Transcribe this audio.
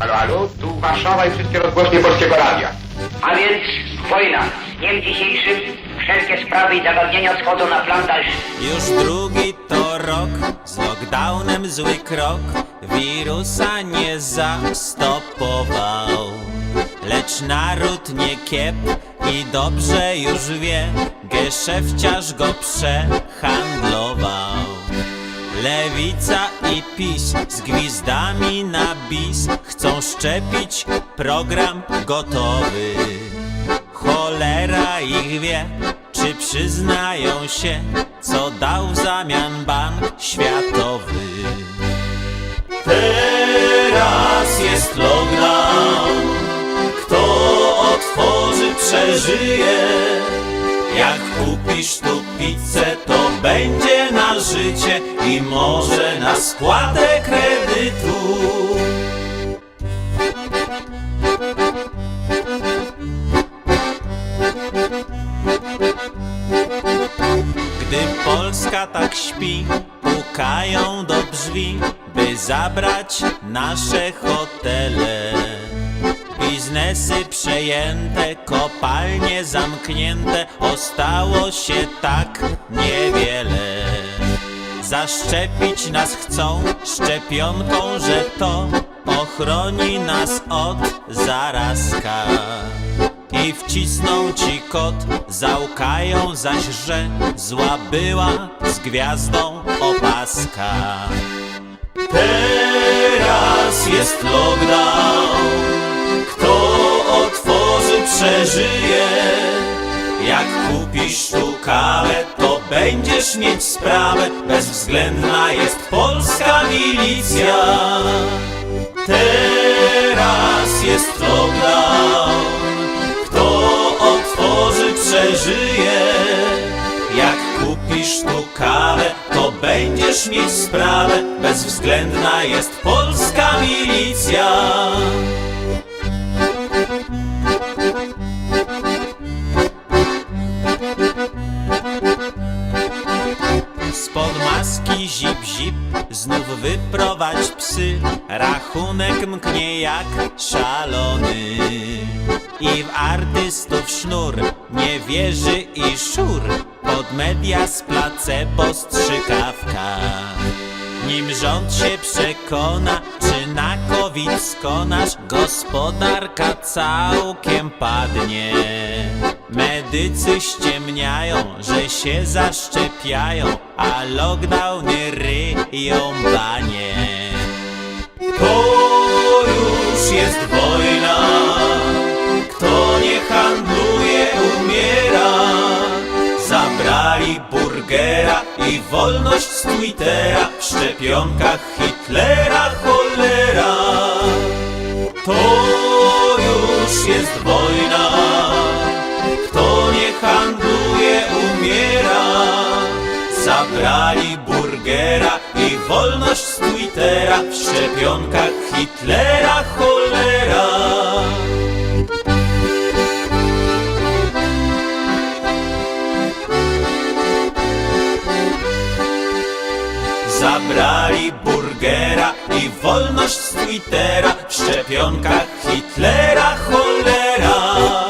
Halo, halo, tu Warszawa i wszystkie rozgłośnie Polskiego Radia. A więc wojna. W dniem dzisiejszym wszelkie sprawy i zagadnienia schodzą na plan dalszy. Już drugi to rok, z lockdownem zły krok, wirusa nie zastopował. Lecz naród nie kiep i dobrze już wie, geszefciarz go przehandlował. Lewica i PiS z gwizdami na bis chcą szczepić program gotowy. Cholera ich wie, czy przyznają się, co dał w zamian bank światowy. Teraz jest lockdown, kto otworzy, przeżyje. Jak kupisz tu pizzę, to będzie na życie i może na spłatę kredytu. Gdy Polska tak śpi, pukają do drzwi, by zabrać nasze hotele. Biznesy przejęte, kopalnie zamknięte, ostało się tak niewiele. Zaszczepić nas chcą szczepionką, że to ochroni nas od zarazka. I wcisną ci kot, załkają zaś, że zła była z gwiazdą opaska. Teraz jest lockdown, przeżyje. Jak kupisz tu kawę, to będziesz mieć sprawę, bezwzględna jest polska milicja. Teraz jest lockdown, kto otworzy, przeżyje. Jak kupisz tu kawę, to będziesz mieć sprawę, bezwzględna jest polska milicja. Zip znów wyprowadź psy. Rachunek mknie jak szalony. I w artystów sznur nie wierzy i szur. Pod media z placebo strzykawka Nim rząd się przekona, czy na COVID skonasz Gospodarka całkiem padnie Medycy ściemniają, że się zaszczepiają, a lockdowny ryją banie. To już jest wojna, kto nie handluje, umiera. Zabrali burgera i wolność z Twittera, w szczepionkach Hitlera cholera. To już jest wojna, Zabrali burgera i wolność z Twittera, w szczepionkach Hitlera cholera. Zabrali burgera i wolność z Twittera W szczepionkach Hitlera cholera